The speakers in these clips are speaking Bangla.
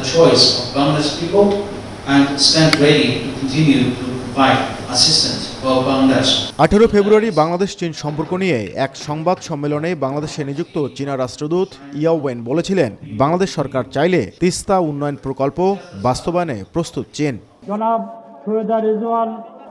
the choice of Bangladesh people and stand ready to continue to provide আঠেরো ফেব্রুয়ারি বাংলাদেশ চীন সম্পর্ক নিয়ে এক সংবাদ সম্মেলনে বাংলাদেশে নিযুক্ত চীনা রাষ্ট্রদূত ইয়াওয়েন বলেছিলেন বাংলাদেশ সরকার চাইলে তিস্তা উন্নয়ন প্রকল্প বাস্তবায়নে প্রস্তুত চীন। জনাব সৈয়দা রিজওয়ান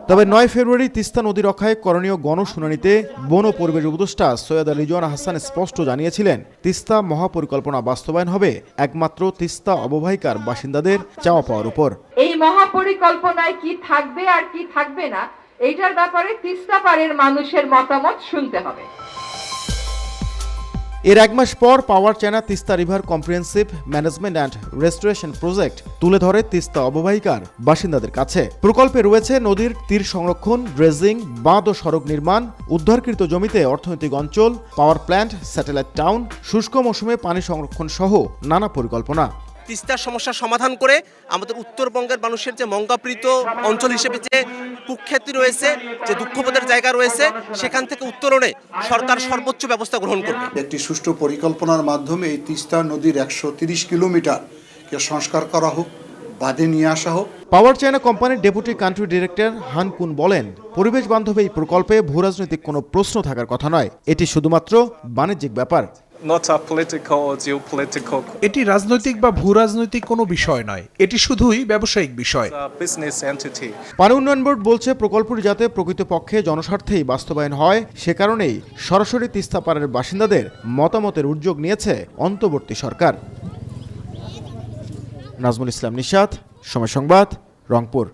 তবে নয় ফেব্রুয়ারি তিস্তা নদী রক্ষায় করণীয় গণশুনানিতে বন পরিবেশ উপদেষ্টা সৈয়দ রিজওয়ান হাসান স্পষ্ট জানিয়েছিলেন, তিস্তা মহাপরিকল্পনা বাস্তবায়ন হবে একমাত্র তিস্তা অববাহিকার বাসিন্দাদের চাওয়া পাওয়ার উপর। এই মহাপরিকল্পনায় কি থাকবে আর কি থাকবে না, এইটার ব্যাপারে তিস্তা পাড়ের মানুষের মতামত শুনতে হবে। এর এক মাস পর Power China Teesta river comprehensive management and restoration project তুলে ধরে তিস্তা অববাহিকার বাসিন্দাদের কাছে। প্রকল্পে রয়েছে নদীর তীর সংরক্ষণ, ড্রেজিং, বাঁধ ও সড়ক নির্মাণ, উদ্ধারকৃত জমিতে অর্থনৈতিক অঞ্চল, পাওয়ার প্ল্যান্ট, স্যাটেলাইট টাউন, শুষ্ক মৌসুমে পানি সংরক্ষণ সহ নানা পরিকল্পনা। তিস্তার সমস্যার সমাধান করে আমাদের উত্তরবঙ্গের মানুষের যে মঙ্গাপ্রীত অঞ্চল হিসেবে যে কুখ্যাতি রয়েছে যে দুঃখবোধের জায়গা রয়েছে সেখান থেকে উত্তরণে সরকার সর্বোচ্চ ব্যবস্থা গ্রহণ করবে। একটি সুষ্ঠু পরিকল্পনার মাধ্যমে এই তিস্তা নদীর একশো তিরিশ কিলোমিটারকে সংস্কার করা হোক বাদে নিয়ে আসা হোক। পাওয়ার চায়না কোম্পানির deputy country director Han Kun বলেন পরিবেশ বান্ধব এই প্রকল্পে ভূরাজনৈতিক কোনো প্রশ্ন থাকার কথা নয় এটি শুধুমাত্র বাণিজ্যিক ব্যাপার। Not a political or geopolitical এটি রাজনৈতিক বা ভূরাজনৈতিক কোনো বিষয় নয়। এটি শুধুই ব্যবসায়িক বিষয়। Business entity. পানি উন্নয়ন বোর্ড বলছে প্রকল্পটি যাতে প্রকৃতপক্ষে জনস্বার্থেই বাস্তবায়ন হয় সে কারণেই সরাসরি তিস্তা পাড়ের বাসিন্দাদের মতামতের উদ্যোগ নিয়েছে অন্তর্বর্তী সরকার। নাজমুল ইসলাম নিশাত সময় সংবাদ রংপুর।